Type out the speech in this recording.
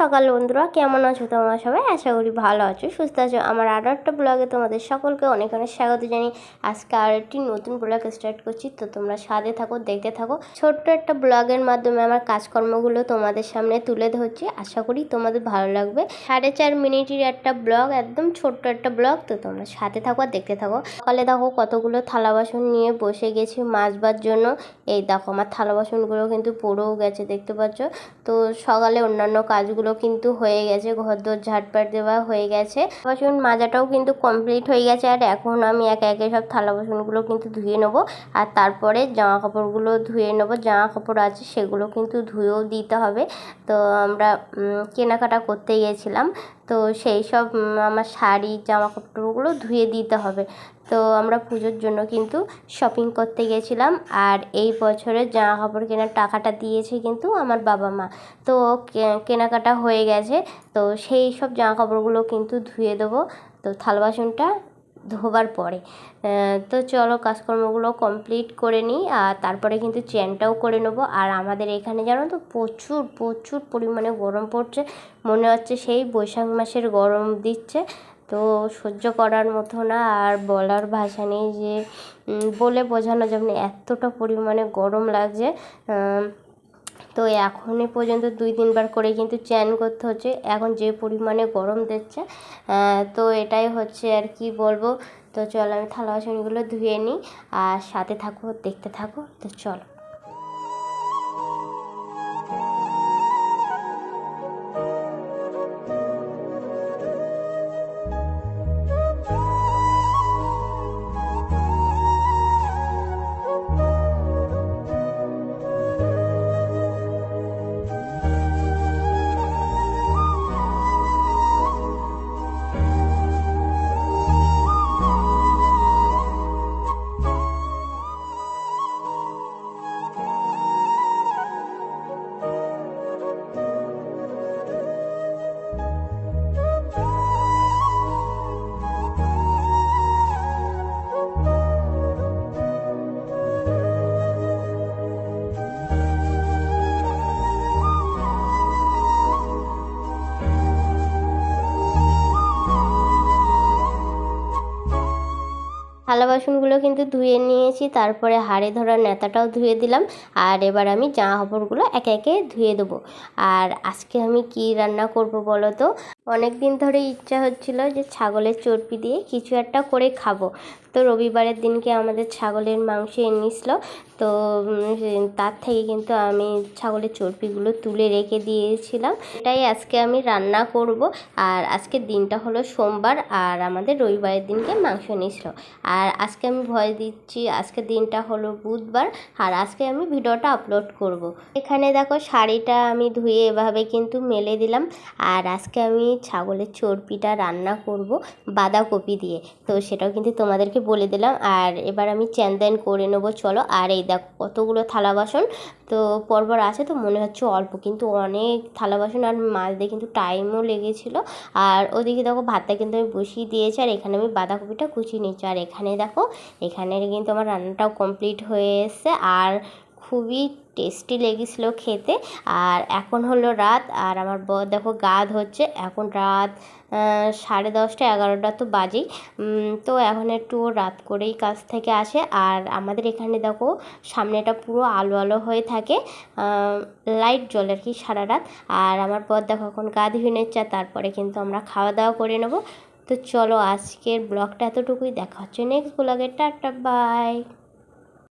সকাল বন্ধুরা। কেমন আছো তোমরা সবাই? আশা করি ভালো আছো, সুস্থ আছো। আমার আরও একটা ব্লগে তোমাদের সকলকে অনেক অনেক স্বাগত জানি আজকে আর একটি নতুন ব্লগ স্টার্ট করছি। তো তোমরা সাথে থাকো, দেখতে থাকো। ছোট্ট একটা ব্লগের মাধ্যমে আমার কাজকর্মগুলো তোমাদের সামনে তুলে ধরছি। আশা করি তোমাদের ভালো লাগবে। সাড়ে চার মিনিটের একটা ব্লগ একদম ছোট্ট একটা ব্লগ তো তোমরা সাথে থাকো আর দেখতে থাকো। সকালে দেখো কতগুলো থালা বাসন নিয়ে বসে গেছি মাজবার জন্য। এই দেখো আমার থালা বাসনগুলো কিন্তু পড়েও গেছে, দেখতে পাচ্ছ? তো সকালে অন্যান্য কাজগুলো কিন্তু হয়ে গেছে ঘর দোর ঝাটপাট দেওয়া হয়ে গেছে। বাসন মাজাটাও কিন্তু কমপ্লিট হয়ে গেছে, আর এখন আমি একে একে সব থালা বাসনগুলো কিন্তু ধুয়ে নেব। আর তারপরে জামা কাপড়গুলো ধুয়ে নেব, জামা কাপড় আছে সেগুলো কিন্তু ধুয়েও দিতে হবে। তো আমরা কেনাকাটা করতে গিয়েছিলাম তো সেই সব আমার শাড়ি, জামা কাপড়গুলো ধুয়ে দিতে হবে। তো আমরা পুজোর জন্য কিন্তু শপিং করতে গেছিলাম আর এই বছরের জামা কাপড় কেনার টাকাটা দিয়েছে কিন্তু আমার বাবা মা। তো কেনাকাটা হয়ে গেছে, তো সেই সব জামা কাপড়গুলো কিন্তু ধুয়ে দেবো। তো থাল বাসনটা ধোবার পরে। তো চলো কাজকর্মগুলো কমপ্লিট করে নিই আর তারপরে কিন্তু চ্যানটাও করে নেব। আর আমাদের এখানে জানো তো প্রচুর প্রচুর পরিমাণে গরম পড়ছে। মনে হচ্ছে সেই বৈশাখ মাসের গরম দিচ্ছে। তো সহ্য করার মতো না। আর বলার ভাষা নেই যে বলে বোঝানো যাবে না। এতটা পরিমাণে গরম লাগছে তো এখনই পর্যন্ত দুই তিনবার করে কিন্তু চ্যান করতে হচ্ছে। এখন যে পরিমাণে গরম দিচ্ছে তো এটাই হচ্ছে আর কি বলব। তো চলো আমি থালা বাসনগুলো ধুয়ে নিই, আর সাথে থাকো, দেখতে থাকো। তো চলো। থালা বাসনগুলো কিন্তু ধুয়ে নিয়েছি, তারপরে হাড়ে ধরা নেতাটাও ধুয়ে দিলাম, আর এবার আমি জামা কাপড়গুলো একে একে ধুয়ে দেবো। আর আজকে আমি কি রান্না করব বলো তো? অনেক দিন ধরে ইচ্ছা হচ্ছিল যে ছাগলের চর্বি দিয়ে কিছু একটা করে খাব। তো রবিবারের দিনকে আমাদের ছাগলের মাংস এনেছিল। তো তার থেকে কিন্তু আমি ছাগলের চর্বিগুলো তুলে রেখে দিয়েছিলাম। এটাই আজকে আমি রান্না করব। আর আজকে দিনটা হলো সোমবার আর আমাদের রবিবারের দিনকে মাংস এনেছিল। আর আজকে আমি ভয় দিচ্ছি, আজকে দিনটা হলো বুধবার আর আজকে আমি ভিডিওটা আপলোড করব। এখানে দেখো শাড়িটা আমি ধুয়ে এভাবে কিন্তু মেলে দিলাম। আর আজকে আমি ছাগলের চর্বিটা রান্না করব বাঁধাকপি দিয়ে। তো সেটাও কিন্তু তোমাদেরকে বলে দিলাম। আর এবার আমি চ্যান করে নেব, চলো। আর এই দেখো কতগুলো থালা বাসন। তো পরপর আছে তো মনে হচ্ছে অল্প, কিন্তু অনেক থালা বাসন আর দিয়ে কিন্তু টাইমও লেগেছিলো। আর ওদিকে দেখো ভাতটা কিন্তু আমি বসিয়ে দিয়েছি, আর এখানে আমি বাঁধাকপিটা কুচিয়ে নিচ্ছি আর এখানে দেখো এখানে কিন্তু আমার রান্নাটাও কমপ্লিট হয়ে এসছে। আর খুবই টেস্টি লেগেছিলো খেতে। আর এখন হলো রাত, আর আমার বর দেখো গা ধচ্ছে এখন রাত সাড়ে দশটা, এগারোটা তো বাজেই। তো এখন একটু রাত করেই কাজ থেকে আসে। আর আমাদের এখানে দেখো, সামনেটা পুরো আলো আলো হয়ে থাকে। লাইট জ্বলে আর কি সারা রাত। আর আমার বর দেখো এখন গা ধুয়ে নিচ্ছে, তারপরে কিন্তু আমরা খাওয়া দাওয়া করে নেব। তো চলো আজকের ব্লগটা এতটুকুই। দেখা হচ্ছে নেক্সট ব্লগে। Tata bye